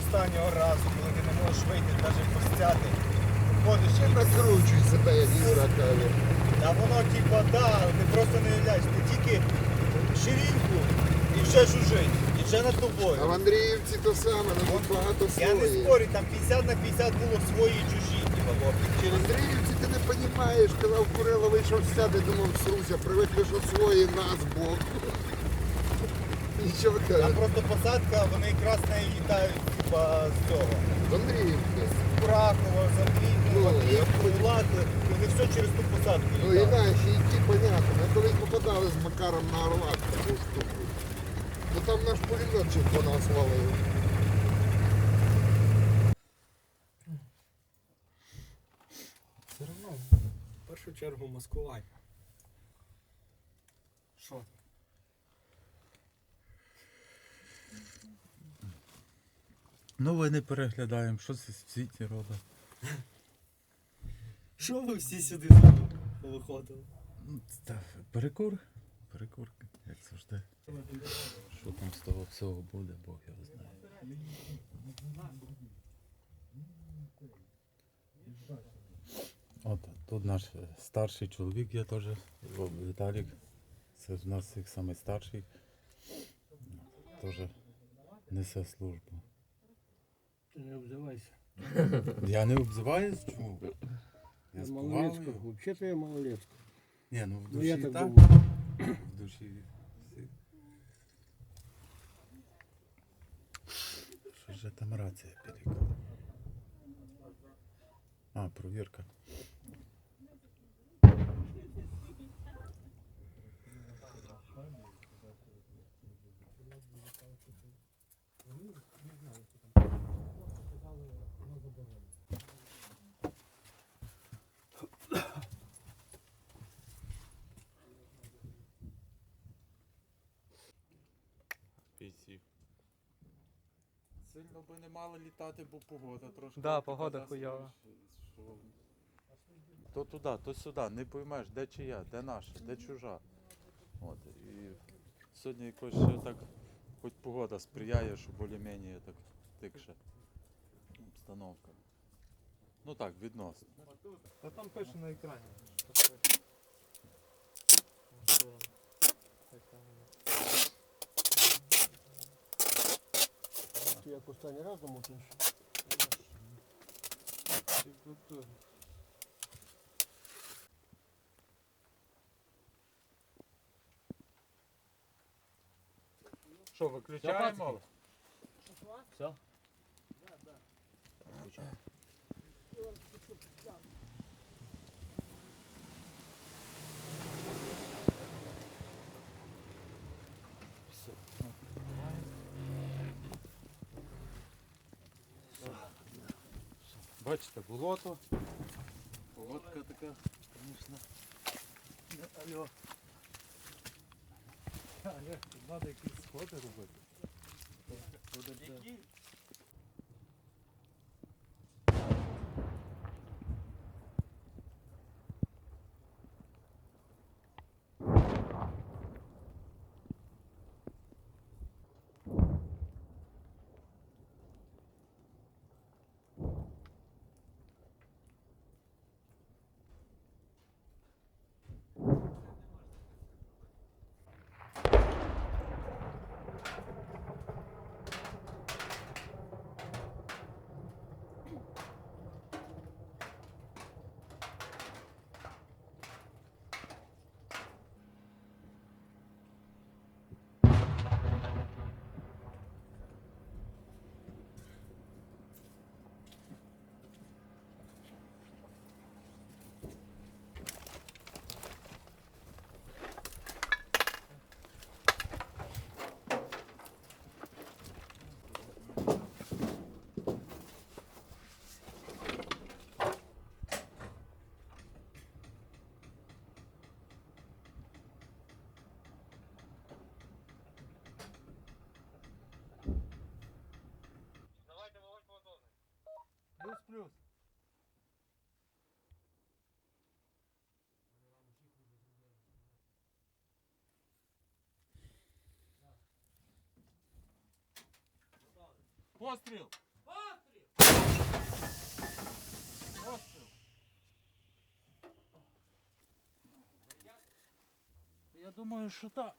останнього разу, коли ти не можеш вийти навіть постяти. Ходиш Ще і накручуй себе, як Юра каже. А воно типа да, ти просто не уявляєш, ти тільки ширинку і вже чужий, і вже над тобою. А в. Андріївці то саме, ну тут багато Я не спорю, там 50 на 50 було свої і чужі, типа, В Андріївці ти не розумієш, казав Курило, вийшов сяде, думав, сруся, привикли, що свої нас Бог. Нічого там каже. просто посадка, вони якраз нею літають, типа, з цього. В Андріївці. Курахова, Ну, Замрійного, я і вони все через ту посадку Ну і літають. наші, і понятно. Ми колись попадали з Макаром на Орлак таку штуку. Ну там наш пулеметчик по нас валив. Все одно, в першу чергу маскування. Що? Новини переглядаємо, що це в світі робить. Що ви всі сюди виходили? Ну, Та, перекур. Перекур, як завжди. Що там з того всього буде, Бог його знає. От тут наш старший чоловік є теж, Віталік. Це в нас їх самий старший. Теж несе службу. Ти не обзивайся. Я не обзиваюсь, чому? Я з Малолецька. повагою. Взагалі я Малолецька. Ні, ну в Ну душі я так так. думаю. В душі всі. Що ж там рація перекала? А, провірка. Сильно би не мало літати, бо погода трошки. Да, погода да, хуйова. що- То туди, то сюди, не поймеш, де чия, де наша, де чужа. От, і сьогодні якось ще так, хоч погода сприяє, що більш-менш так тикше обстановка. Ну так, відносно. Та там пише на екрані. Ти як останній раз домотаєш? Що, виключаємо? Все? Бачите, болото. Погодка така, звісно. Алло. А як тут треба якісь сходи робити? Постріл! Постріл! Я думаю, що так.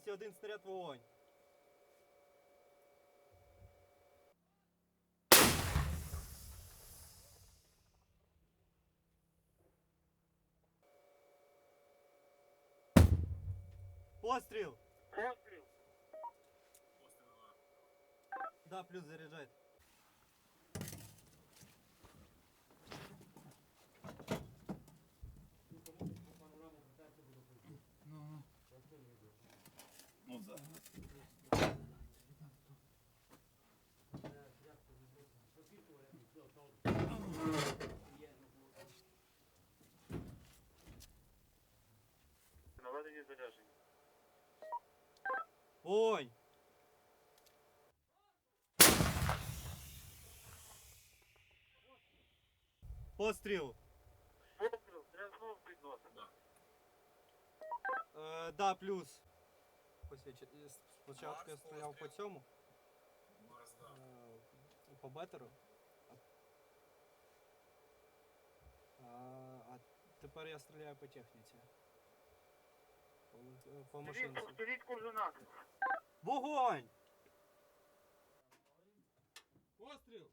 По готовності один снаряд вогонь. Постріл! Постріл! Да, плюс заряджайте. Наведені зарядження. Вогонь! Постріл! Постріл, зв'язок підносить. Е, да, плюс. Е, Спочатку я стріляв по цьому. Е, По бетеру. А, а тепер я стріляю по техніці. По, е, по машинці. Беріть координати. Вогонь! Постріл!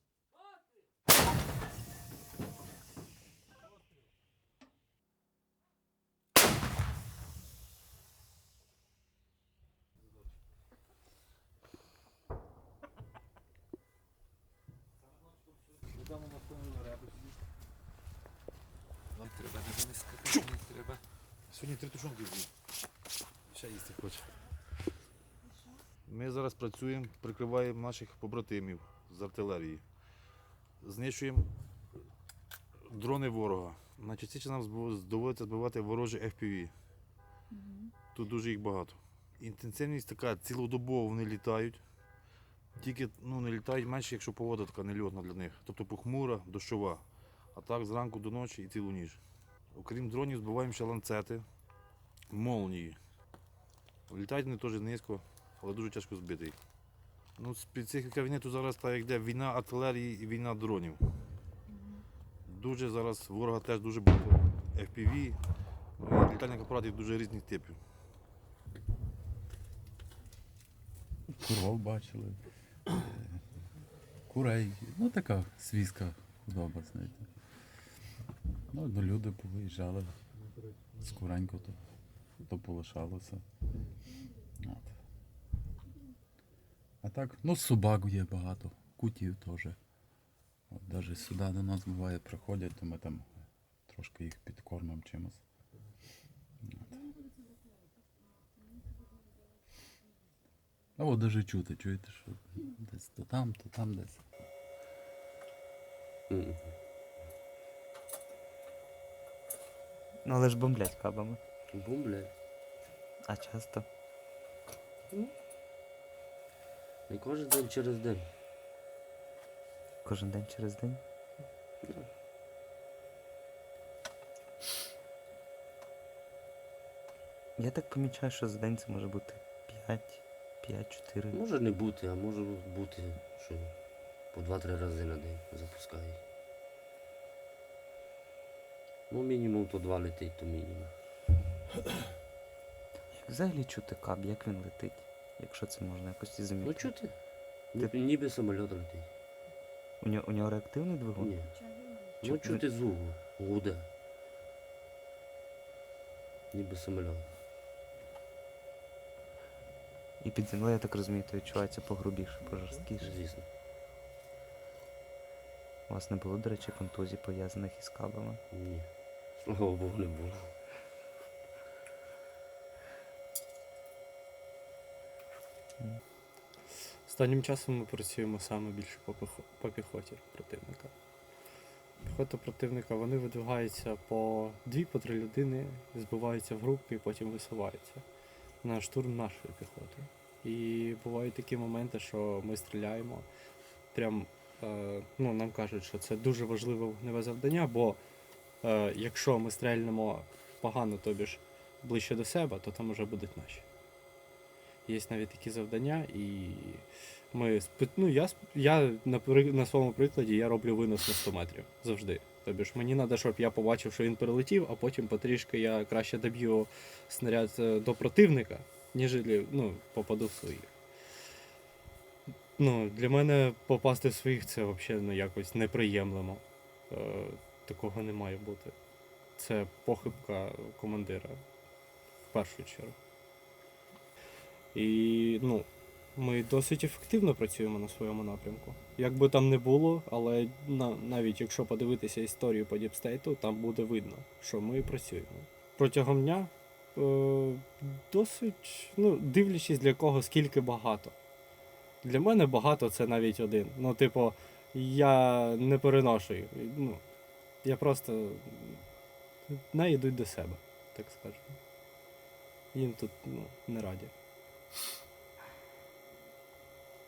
Нам треба не винести, не треба. Сьогодні три тушонки з'їв. Ще їсти хоче. Ми зараз працюємо, прикриваємо наших побратимів з артилерії. Знищуємо дрони ворога. Найчастіше нам доводиться збивати ворожі FPV. Тут дуже їх багато. Інтенсивність така, цілодобово вони літають. Тільки ну, не літають менше, якщо погода така нельотна для них. Тобто похмура, дощова. А так зранку до ночі і цілу ніч. Окрім дронів, збиваємо ще ланцети, молнії. Літають вони теж низько, але дуже тяжко збити їх. Ну, специфіка війни тут зараз так як йде війна артилерії і війна дронів. Дуже зараз ворога теж дуже багато FPV, ну, літальних апаратів дуже різних типів. Коров бачили, курей. Ну така свійська худоба, знаєте. Ну, ну люди повиїжджали скоренько то, то полишалося. От. А так, ну собак є багато, кутів теж. От, навіть сюди до нас буває приходять, то ми там трошки їх підкормимо чимось. А от даже чути, чуєте, що десь то там, то там десь. Ну але ж бомблять кабами. Бомблять. А часто. Не кожен день через день. Кожен день через день. Я так помічаю, що за день це може бути 5, 5-4. Може не бути, а може бути, що по 2-3 рази на день запускає. Ну, мінімум то 2 летить, то мінімум. Як взагалі чути каб, як він летить, якщо це можна якось і Ну чути? Ніби, ніби самоліт летить. У нього, у нього реактивний двигун? Ні. Чи- Ну чути звук, гуде. Ніби самоліт. І під землею, я так розумію, то відчувається погрубіше, пожорсткіше. Звісно. У вас не було, до речі, контузій пов'язаних із кабами? Ні. Слава Богу, не було. Останнім часом ми працюємо саме більше по, піхо- по піхоті противника. Піхота противника вони видвигаються по дві, по три людини, збиваються в групи і потім висуваються на штурм нашої піхоти. І бувають такі моменти, що ми стріляємо. Прям е, ну, нам кажуть, що це дуже важливе вогневе завдання, бо е, якщо ми стрельнемо погано, тобі ж ближче до себе, то там вже будуть наші. Є навіть такі завдання, і ми ну, я, я на, на своєму прикладі я роблю винос на 100 метрів завжди. Тобі ж мені треба, щоб я побачив, що він перелетів, а потім потрішки я краще доб'ю снаряд е, до противника, ніж ну, попаду в своїх. Ну, для мене попасти в своїх це взагалі ну, якось неприємлемо. Е, такого не має бути. Це похибка командира в першу чергу. І ну, ми досить ефективно працюємо на своєму напрямку. Як би там не було, але на, навіть якщо подивитися історію по Діпстейту, там буде видно, що ми працюємо. Протягом дня досить, ну, дивлячись для кого скільки багато. Для мене багато це навіть один. Ну, типу, я не переношу їх. Ну, я просто не йдуть до себе, так скажемо. Їм тут ну, не раді.